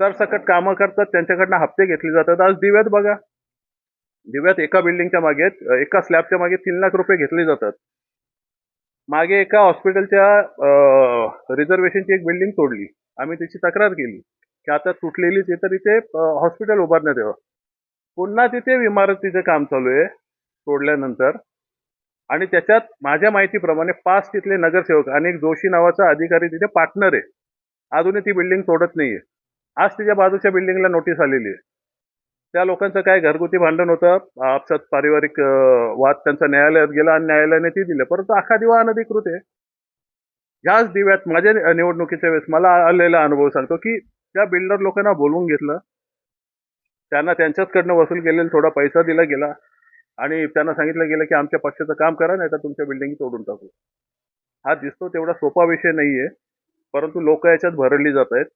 सरसकट कामं करतात त्यांच्याकडनं हप्ते घेतले जातात. आज दिव्यात बघा. दिव्यात एका बिल्डिंगच्या मागे एका स्लॅबच्या मागे तीन लाख रुपये घेतले जातात. मागे एका हॉस्पिटलच्या रिझर्वेशनची एक बिल्डिंग तोडली. आम्ही त्याची तक्रार केली. की आता तुटलेलीच आहे तर इथे हॉस्पिटल उभारण्यात यावं. पुन्हा तिथे इमारतीचं काम चालू आहे तोडल्यानंतर. आणि त्याच्यात माझ्या माहितीप्रमाणे पाच तिथले नगरसेवक आणि एक जोशी नावाचा अधिकारी तिथे पार्टनर आहे. अजूनही ती बिल्डिंग तोडत नाहीये. आज तिच्या बाजूच्या बिल्डिंगला नोटीस आलेली आहे. त्या लोकांचं काय घरगुती भांडण होतं? आपसात पारिवारिक वाद त्यांचा न्यायालयात गेला आणि न्यायालयाने ती दिले. परंतु आखा दिवा अनधिकृत आहे. ह्याच दिव्यात माझ्या निवडणुकीच्या वेळेस मला आलेला अनुभव सांगतो की त्या बिल्डर लोकांना बोलवून घेतलं. त्यांना त्यांच्याचकडनं वसूल केलेला थोडा पैसा दिला गेला. आणि त्यांना सांगितलं गेलं की आमच्या पक्षाचं काम करा नाही तर तुमच्या बिल्डिंग तोडून टाकू. हा दिसतो तेवढा सोपा विषय नाहीये. परंतु लोक याच्यात भरडली जात आहेत.